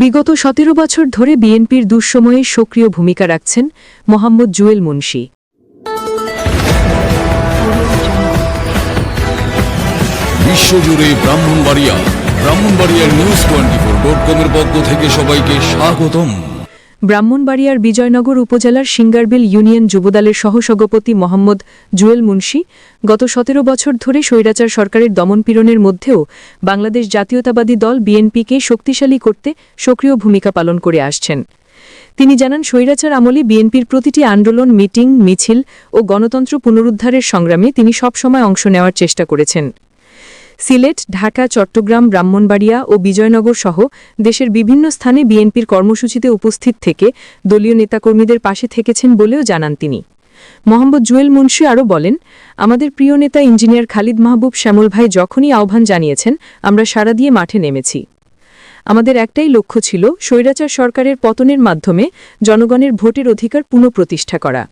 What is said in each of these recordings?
বিগত সতেরো বছর ধরে বিএনপির দুঃসময়ে সক্রিয় ভূমিকা রাখছেন মোহাম্মদ জুয়েল মুন্সি। বিশ্বজুড়ে ব্রাহ্মণবাড়িয়া, ব্রাহ্মণবাড়িয়ার নিউজ টোয়েন্টি ফোর ডট কমের পক্ষ থেকে সবাইকে স্বাগতম। ব্রাহ্মণবাড়িয়ার বিজয়নগর উপজেলার সিঙ্গারবিল ইউনিয়ন যুবদলের সহসভাপতি মোহাম্মদ জুয়েল মুন্সি গত সতেরো বছর ধরে স্বৈরাচার সরকারের দমনপীড়নের মধ্যেও বাংলাদেশ জাতীয়তাবাদী দল বিএনপিকে শক্তিশালী করতে সক্রিয় ভূমিকা পালন করে আসছেন। তিনি জানান, স্বৈরাচার আমলে বিএনপির প্রতিটি আন্দোলন, মিটিং, মিছিল ও গণতন্ত্র পুনরুদ্ধারের সংগ্রামে তিনি সবসময় অংশ নেওয়ার চেষ্টা করেছেন। সিলেট, ঢাকা, চট্টগ্রাম, ব্রাহ্মণবাড়িয়া ও বিজয়নগর সহ দেশের বিভিন্ন স্থানে বিএনপির কর্মসূচিতে উপস্থিত থেকে দলীয় নেতাকর্মীদের পাশে থেকেছেন বলেও জানান তিনি। মোহাম্মদ জুয়েল মুন্সি আরও বলেন, আমাদের প্রিয় নেতা ইঞ্জিনিয়ার খালিদ মাহবুব শ্যামল ভাই যখনই আহ্বান জানিয়েছেন, আমরা সাড়া দিয়ে মাঠে নেমেছি। আমাদের একটাই লক্ষ্য ছিল স্বৈরাচার সরকারের পতনের মাধ্যমে জনগণের ভোটের অধিকার পুনঃপ্রতিষ্ঠা করা।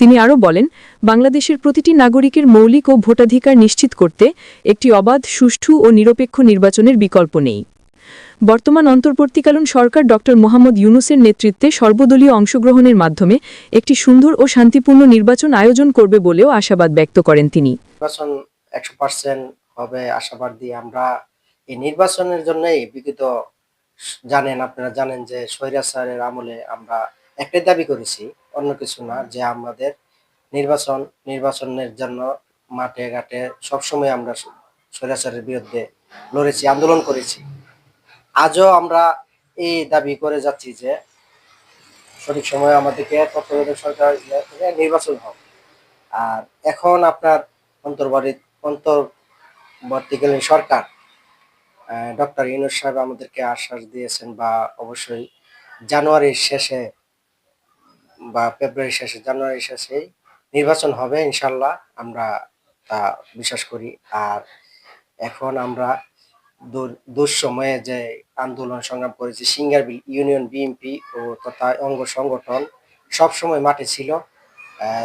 তিনি আরও বলেন, বাংলাদেশের প্রতিটি নাগরিকের মৌলিক ও ভোটাধিকার নিশ্চিত করতে একটি অবাধ, সুষ্ঠু ও নিরপেক্ষ নির্বাচনের বিকল্প নেই। বর্তমান অন্তর্বর্তীকালীন সরকার ড. মোহাম্মদ ইউনুসের নেতৃত্বে সর্বদলীয় অংশগ্রহণের মাধ্যমে একটি সুন্দর ও শান্তিপূর্ণ নির্বাচন আয়োজন করবে বলেও আশাবাদ ব্যক্ত করেন তিনি। নির্বাচন একশো পার্সেন্ট হবে আশাবাদ দিয়ে আমরা এই নির্বাচনের জন্যই বিগত জানেন, আপনারা জানেন যে স্বৈরাচারের আমলে আমরা একটাই দাবি করেছি অন্য কিছু না, যে আমাদের নির্বাচন, নির্বাচনের জন্য মাঠে ঘাটে সবসময় আমরা স্বৈরাচারের বিরুদ্ধে লড়েছি, আন্দোলন করেছি। আজও আমরা এই দাবি করে যাচ্ছি যে সঠিক সময়ে আমাদেরকে তত্ত্বাবধায়ক সরকার নির্বাচন হোক। আর এখন আপনার অন্তর্বাড়ি অন্তর্বর্তীকালীন সরকার ডক্টর ইউনুস সাহেব আমাদেরকে আশ্বাস দিয়েছেন বা অবশ্যই জানুয়ারির শেষে বা ফেব্রুয়ারি শেষে জানুয়ারির শেষে নির্বাচন হবে, ইনশাল্লাহ আমরা তা বিশ্বাস করি। আর এখন আমরা দুঃসময়ে যে আন্দোলন সংগ্রাম করেছি সিঙ্গারবিল ইউনিয়ন বিএনপি ও তথা অঙ্গ সংগঠন সবসময় মাঠে ছিল।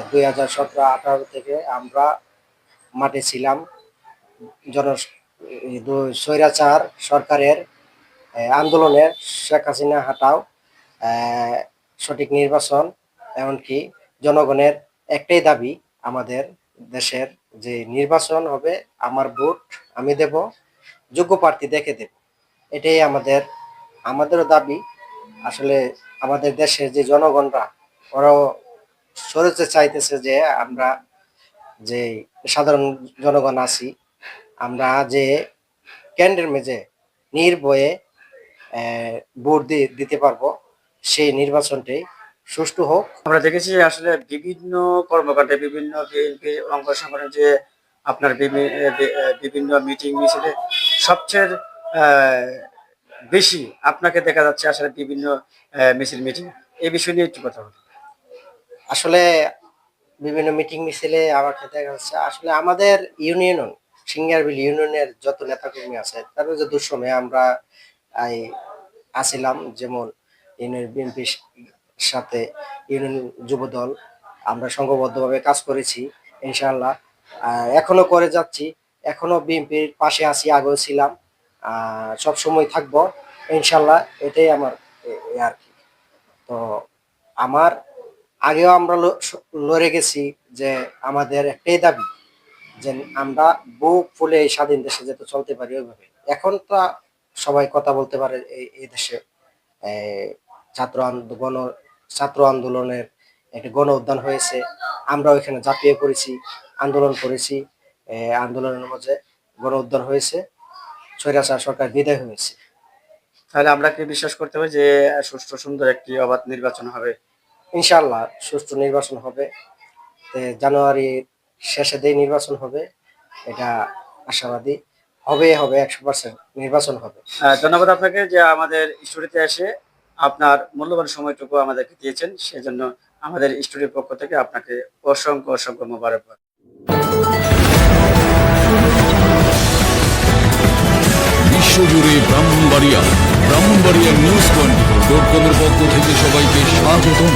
দুই হাজার সতেরো, আঠারো থেকে আমরা মাঠে ছিলাম। জন স্বৈরাচার সরকারের আন্দোলনের শেখ হাসিনা হাটাও সঠিক নির্বাচন এমনকি জনগণের একটাই দাবি, আমাদের দেশের যে নির্বাচন হবে, আমার ভোট আমি দেব, যোগ্য প্রার্থী দেখে দেব। এটাই আমাদের, আমাদেরও দাবি। আসলে আমাদের দেশের যে জনগণরা, ওরাও সরতে চাইতেছে যে আমরা যে সাধারণ জনগণ আছি, আমরা যে কেন্দ্রের মেঝে নির্ভয়ে ভোট দিতে পারব, সেই নির্বাচনটাই সুষ্ঠু হোক। আমরা দেখেছি যে আসলে বিভিন্ন কর্মকাণ্ডে বিভিন্ন বিএনপি অঙ্গ সংগঠনের যে আপনার বিভিন্ন মিটিং মিছিলে সবচেয়ে বেশি আপনাকে দেখা যাচ্ছে আসলে বিভিন্ন মিছিল মিটিং এই বিষয় নিয়ে একটু কথা বলুন আসলে বিভিন্ন মিটিং মিছিলে ক্ষেত্রে দেখা যাচ্ছে, আসলে আমাদের ইউনিয়ন সিঙ্গারবিল ইউনিয়নের যত নেতাকর্মী আছে তাদের যে দুঃসময়ে আমরা আসিলাম যেমন ইউনিয়ন বিএনপির সাথে ইউনিয়ন যুবদল আমরা সংঘবদ্ধভাবে কাজ করেছি ইনশাআল্লাহ। আহ, এখনও করে যাচ্ছি এখনও বিএনপির পাশে আছি আগেও ছিলাম সব সময় থাকব ইনশাল্লাহ এটাই আমার আর কি। তো আমার আগেও আমরা লড়ে গেছি যে আমাদের একটাই দাবি যে আমরা বুক ফুলে এই স্বাধীন দেশে যেতে চলতে পারি ওইভাবে। এখন তো সবাই কথা বলতে পারে এই দেশে ছাত্র আন্দো- গণ ছাত্র আন্দোলনের একটি গণ উদ্যান হয়েছে। আমরা ওইখানে ঝাঁপিয়ে পড়েছি আন্দোলন করেছি। আন্দোলনের মাঝে গণ উদ্যান হয়েছে। স্বৈরাচার সরকার বিদায় হয়েছে। তাহলে আমরা কি বিশ্বাস করতে পারি যে সুষ্ঠু সুন্দর একটি অবাধ নির্বাচন হবে? ইনশাল্লাহ সুষ্ঠু নির্বাচন হবে। জানুয়ারির শেষে দিয়ে নির্বাচন হবে এটা আশাবাদী। হবে হবে একশো পার্সেন্ট নির্বাচন হবে। ধন্যবাদ আপনাকে যে আমাদের স্টুডিওতে এসে আপনার মূল্যবান সময়টুকু আমাদেরকে দিয়েছেন, সেজন্য আমাদের স্টুডিওর পক্ষ থেকে আপনাকে অসংখ্য অসংখ্য মোবারকবাদ। বিশ্বজুড়ে Brahmanbaria Brahmanbaria news twenty four dot কমের পক্ষ থেকে সবাইকে স্বাগতম।